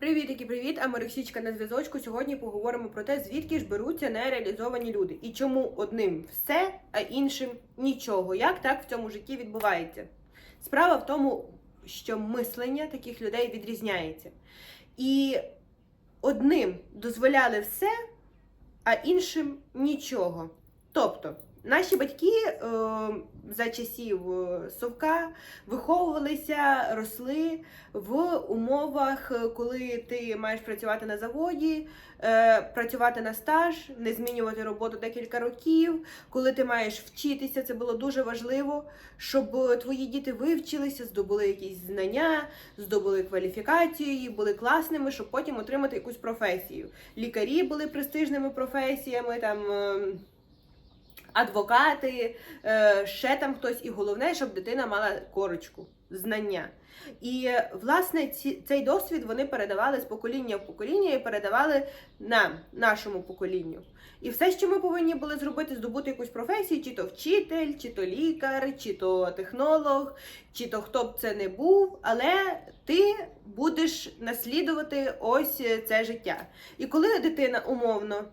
Привітики, привіт! Аморексічка на зв'язочку. Сьогодні поговоримо про те, звідки ж беруться нереалізовані люди і чому одним все, а іншим нічого. Як так в цьому житті відбувається? Справа в тому, що мислення таких людей відрізняється. І одним дозволяли все, а іншим нічого. Тобто, наші батьки е, за часів е, совка виховувалися, росли в умовах, е, коли ти маєш працювати на заводі, працювати на стаж, не змінювати роботу декілька років. Коли ти маєш вчитися, це було дуже важливо, щоб твої діти вивчилися, здобули якісь знання, здобули кваліфікацію, були класними, щоб потім отримати якусь професію. Лікарі були престижними професіями, там. Адвокати, е, ще там хтось, і головне, щоб дитина мала корочку, знання. І власне ці, цей досвід вони передавали з покоління в покоління і передавали нам, нашому поколінню. І все, що ми повинні були зробити, здобути якусь професію, чи то вчитель, чи то лікар, чи то технолог, чи то хто б це не був, але ти будеш наслідувати ось е, це життя. І коли дитина умовно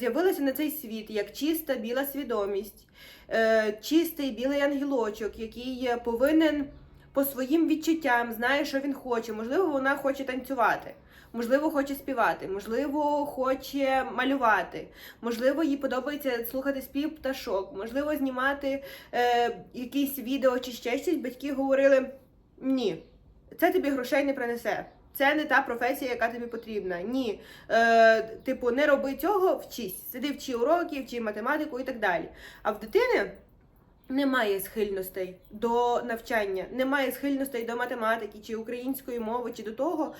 з'явилася на цей світ як чиста біла свідомість, е, чистий білий ангелочок, який е, повинен по своїм відчуттям знає, що він хоче. Можливо, вона хоче танцювати. Можливо, хоче співати, можливо, хоче малювати, можливо, їй подобається слухати спів пташок, можливо, знімати е, якісь відео чи ще щось. Батьки говорили: ні, це тобі грошей не принесе. Це не та професія, яка тобі потрібна. Ні. Е, типу, не роби цього, вчись. Сиди, вчи уроки, вчи математику і так далі. А в дитини немає схильностей до навчання, немає схильностей до математики чи української мови, чи до того,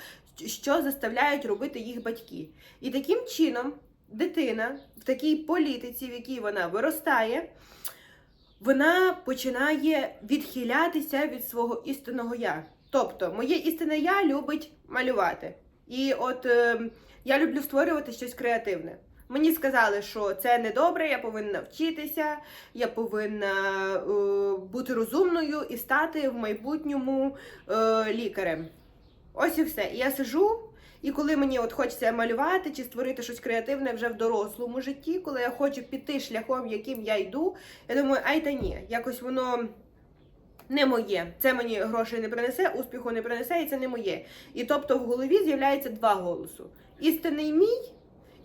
що заставляють робити їх батьки. І таким чином дитина в такій політиці, в якій вона виростає, вона починає відхилятися від свого істинного я. Тобто, моє істинне я любить малювати. І от е, я люблю створювати щось креативне. Мені сказали, що це не добре, я повинна вчитися, я повинна е, бути розумною і стати в майбутньому е, лікарем. Ось і все. І я сижу, і коли мені от хочеться малювати чи створити щось креативне вже в дорослому житті, коли я хочу піти шляхом, яким я йду, я думаю, ай та ні, якось воно. Не моє, це мені грошей не принесе, успіху не принесе, і це не моє. І тобто в голові з'являється два голосу: істинний мій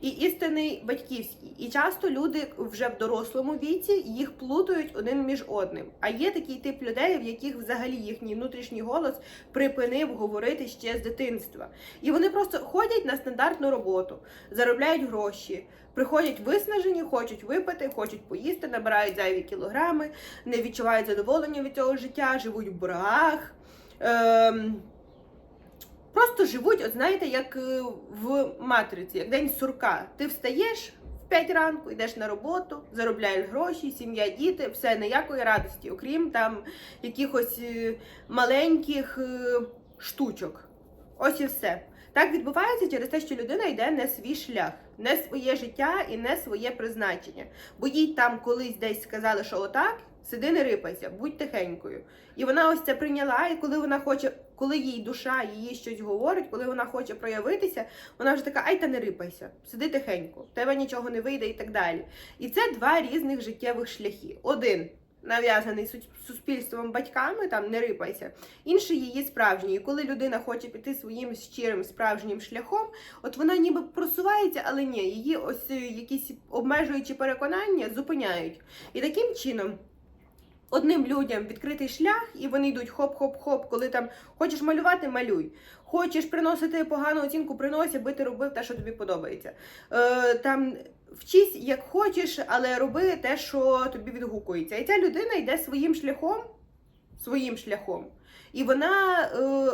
і істинний батьківський. І часто люди вже в дорослому віці їх плутають один між одним. А є такий тип людей, в яких взагалі їхній внутрішній голос припинив говорити ще з дитинства. І вони просто ходять на стандартну роботу, заробляють гроші. Приходять виснажені, хочуть випити, хочуть поїсти, набирають зайві кілограми, не відчувають задоволення від цього життя, живуть в боргах. Ем, Просто живуть, от знаєте, як е, в матриці, як день сурка. Ти встаєш в 5 ранку, йдеш на роботу, заробляєш гроші, сім'я, діти, все ніякої радості, окрім там якихось е, маленьких е, штучок. Ось і все. Так відбувається через те, що людина йде не свій шлях, не своє життя і не своє призначення. Бо їй там колись десь сказали, що отак, сиди, не рипайся, будь тихенькою. І вона ось це прийняла, і коли вона хоче, коли їй душа її щось говорить, коли вона хоче проявитися, вона вже така, ай та не рипайся, сиди тихенько, в тебе нічого не вийде і так далі. І це два різних життєвих шляхи. Один нав'язаний суспільством батьками, там не рипайся, інший її справжній. І коли людина хоче піти своїм щирим справжнім шляхом, от вона ніби просувається, але ні, її ось е, якісь обмежуючі переконання зупиняють. І таким чином. Одним людям відкритий шлях, і вони йдуть хоп-хоп-хоп, коли там хочеш малювати, малюй. Хочеш приносити погану оцінку, принось, аби ти робив те, що тобі подобається. Е, там вчись як хочеш, але роби те, що тобі відгукується. І ця людина йде своїм шляхом, своїм шляхом. І вона е,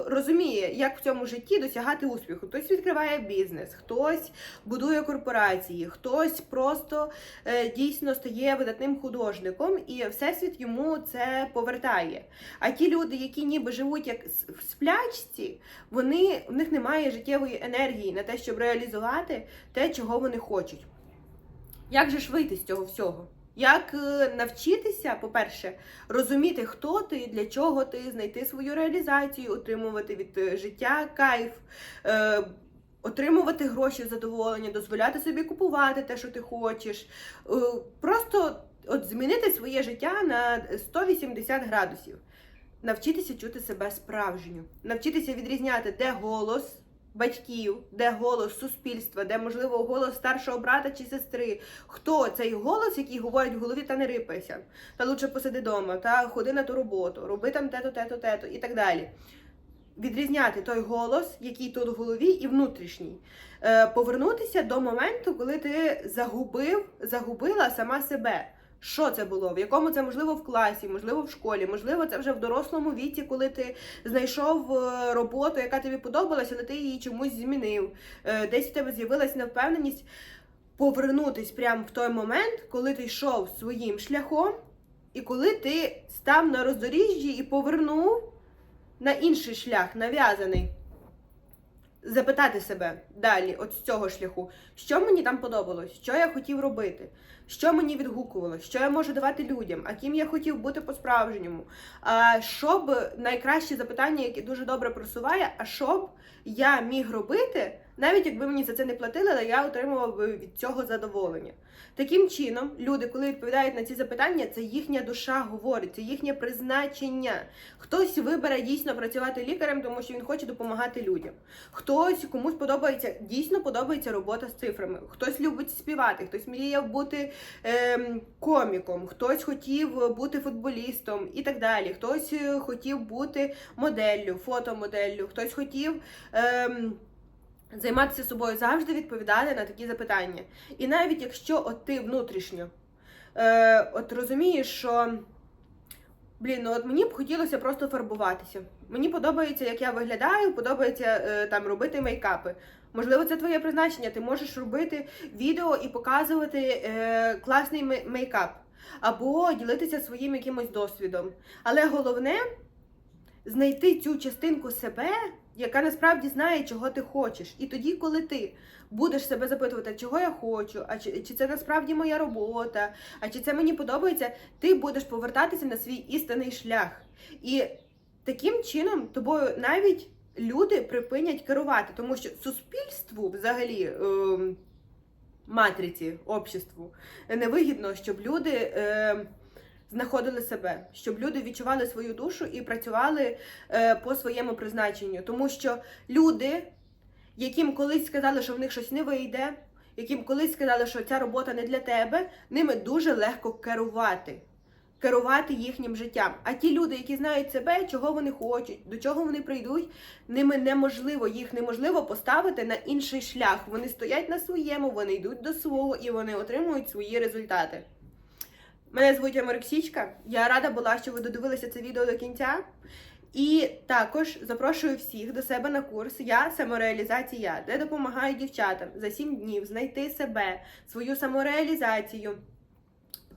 розуміє, як в цьому житті досягати успіху. Хтось відкриває бізнес, хтось будує корпорації, хтось просто е, дійсно стає видатним художником, і всесвіт йому це повертає. А ті люди, які ніби живуть як в сплячці, вони в них немає життєвої енергії на те, щоб реалізувати те, чого вони хочуть. Як же ж вийти з цього всього? Як е, навчитися, по-перше, розуміти, хто ти, для чого ти, знайти свою реалізацію, отримувати від е, життя кайф, е, отримувати гроші задоволення, дозволяти собі купувати те, що ти хочеш. Е, просто от змінити своє життя на 180 градусів. Навчитися чути себе справжньо, навчитися відрізняти, де голос батьків, де голос суспільства, де, можливо, голос старшого брата чи сестри. Хто цей голос, який говорить в голові, та не рипайся, та лучше посиди вдома, та ходи на ту роботу, роби там те-то, те-то, те-то і так далі. Відрізняти той голос, який тут в голові, і внутрішній. Е, повернутися до моменту, коли ти загубив, загубила сама себе. Що це було? В якому це можливо в класі, можливо, в школі, можливо, це вже в дорослому віці, коли ти знайшов е, роботу, яка тобі подобалася, але ти її чомусь змінив. Е, Десь в тебе з'явилась невпевненість повернутись прямо в той момент, коли ти йшов своїм шляхом, і коли ти став на роздоріжжі і повернув на інший шлях, нав'язаний. Запитати себе далі, от з цього шляху, що мені там подобалось, що я хотів робити, що мені відгукувало, що я можу давати людям, а ким я хотів бути по-справжньому. А щоб найкраще запитання, яке дуже добре просуває, а що б я міг робити, навіть якби мені за це не платили, але я отримував би від цього задоволення. Таким чином, люди, коли відповідають на ці запитання, це їхня душа говорить, це їхнє призначення. Хтось вибере дійсно працювати лікарем, тому що він хоче допомагати людям. Хтось комусь подобається, дійсно подобається робота з цифрами. Хтось любить співати, хтось мріяв бути ем, коміком, хтось хотів бути футболістом і так далі. Хтось е, хотів бути моделлю, фотомоделлю, хтось хотів. Ем, Займатися собою завжди відповідати на такі запитання. І навіть якщо от ти внутрішньо е, от розумієш, що блін, ну от мені б хотілося просто фарбуватися. Мені подобається, як я виглядаю, подобається е, там робити мейкапи. Можливо, це твоє призначення. Ти можеш робити відео і показувати е, класний мейкап, або ділитися своїм якимось досвідом. Але головне знайти цю частинку себе, яка насправді знає, чого ти хочеш. І тоді, коли ти будеш себе запитувати, чого я хочу, а чи, чи це насправді моя робота, а чи це мені подобається, ти будеш повертатися на свій істинний шлях. І таким чином тобою навіть люди припинять керувати, тому що суспільству взагалі. ем, Матриці, обществу невигідно, щоб люди е, знаходили себе, щоб люди відчували свою душу і працювали е, по своєму призначенню. Тому що люди, яким колись сказали, що в них щось не вийде, яким колись сказали, що ця робота не для тебе, ними дуже легко керувати. Керувати їхнім життям. А ті люди, які знають себе, чого вони хочуть, до чого вони прийдуть, ними неможливо, їх неможливо поставити на інший шлях. Вони стоять на своєму, вони йдуть до свого і вони отримують свої результати. Мене звуть Аморексічка. Я рада була, що ви додивилися це відео до кінця. І також запрошую всіх до себе на курс Я самореалізація, де допомагаю дівчатам за 7 днів знайти себе, свою самореалізацію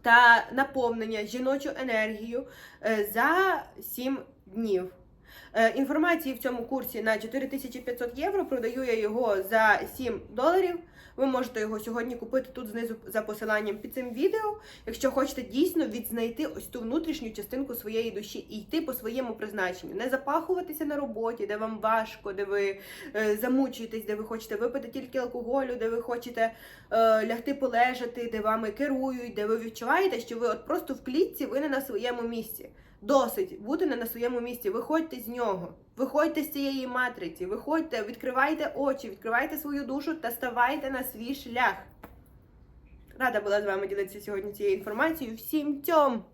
та наповнення жіночу енергію е, за 7 днів. Е, Інформації в цьому курсі на 4500 євро. Продаю я його за 7 доларів. Ви можете його сьогодні купити тут знизу за посиланням під цим відео, якщо хочете дійсно відзнайти ось ту внутрішню частинку своєї душі і йти по своєму призначенню, не запахуватися на роботі, де вам важко, де ви е, замучуєтесь, де ви хочете випити тільки алкоголю, де ви хочете е, лягти полежати, де вами керують, де ви відчуваєте, що ви от просто в клітці, ви не на своєму місці. Досить бути не на своєму місці. Виходьте з нього, виходьте з цієї матриці, виходьте, відкривайте очі, відкривайте свою душу та ставайте на свій шлях. Рада була з вами ділитися сьогодні цією інформацією. Всім тьом!